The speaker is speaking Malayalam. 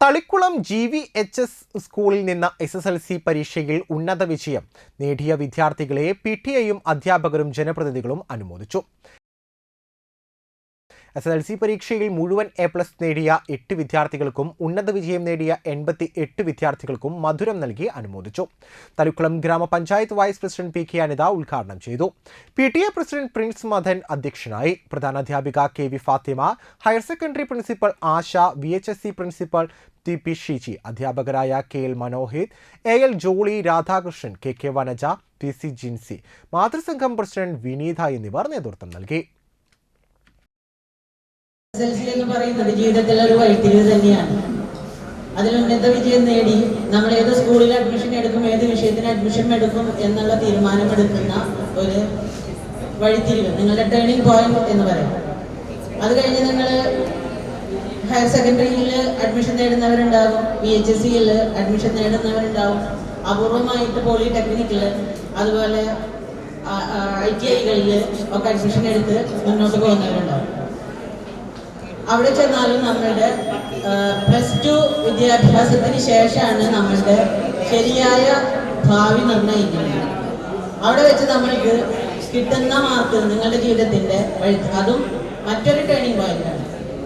Thalikkulam G V H S സ്കൂളിൽ നിന്ന് എസ് എസ് എൽ സി പരീക്ഷയിൽ ഉന്നത വിജയം നേടിയ വിദ്യാർത്ഥികളെ പി ടി ഐയും അധ്യാപകരും ജനപ്രതിനിധികളും അനുമോദിച്ചു. എസ് എൽ സി പരീക്ഷയിൽ മുഴുവൻ എ പ്ലസ് നേടിയ എട്ട് വിദ്യാർത്ഥികൾക്കും ഉന്നത വിജയം നേടിയ എൺപത്തി എട്ട് വിദ്യാർത്ഥികൾക്കും മധുരം നൽകി അനുമോദിച്ചു. തലുക്കുളം ഗ്രാമപഞ്ചായത്ത് vice president P K Anitha ഉദ്ഘാടനം ചെയ്തു. P T A president Prince Madan അധ്യക്ഷനായി പ്രധാനാധ്യാപിക K V Fathima higher secondary principal Asha V H S C principal T P Sheeji അധ്യാപകരായ K L Manohith A L Jolly Radhakrishnan K K Vanaja P C Jincy മാതൃസംഘം president Vineetha എന്നിവർ നേതൃത്വം നൽകി. എസ് എന്ന് പറയുന്നത് ജീവിതത്തിൽ ഒരു വഴിത്തിരിവ് തന്നെയാണ്. അതിൽ ഉന്നത വിജയം നേടി നമ്മൾ ഏത് സ്കൂളിൽ അഡ്മിഷൻ എടുക്കും ഏത് വിഷയത്തിന് അഡ്മിഷൻ എടുക്കും എന്നുള്ള തീരുമാനമെടുക്കുന്ന ഒരു വഴിത്തിരിവ്. നിങ്ങളുടെ ടേണിംഗ് പോയിന്റ് എന്ന് പറയാം. അത് കഴിഞ്ഞ് നിങ്ങൾ ഹയർ സെക്കൻഡറിയിൽ അഡ്മിഷൻ നേടുന്നവരുണ്ടാകും പി എച്ച് എസ് സിയിൽ അഡ്മിഷൻ നേടുന്നവരുണ്ടാകും. അപൂർവമായിട്ട് പോളിടെക്നിക്കിൽ അതുപോലെ ഐ ടി ഐകളിൽ ഒക്കെ അഡ്മിഷൻ എടുത്ത് മുന്നോട്ട് പോകുന്നവരുണ്ടാവും അവിടെ ചെന്നാലും നമ്മളുടെ പ്ലസ് ടു വിദ്യാഭ്യാസത്തിന് ശേഷമാണ് നമ്മളുടെ ശരിയായ ഭാവി നിർണയിക്കുന്നത്. അവിടെ വെച്ച് നമ്മൾക്ക് കിട്ടുന്ന മാർക്ക് നിങ്ങളുടെ ജീവിതത്തിന്റെ വഴി അതും മറ്റൊരു ടേണിംഗ് പോയിന്റാണ്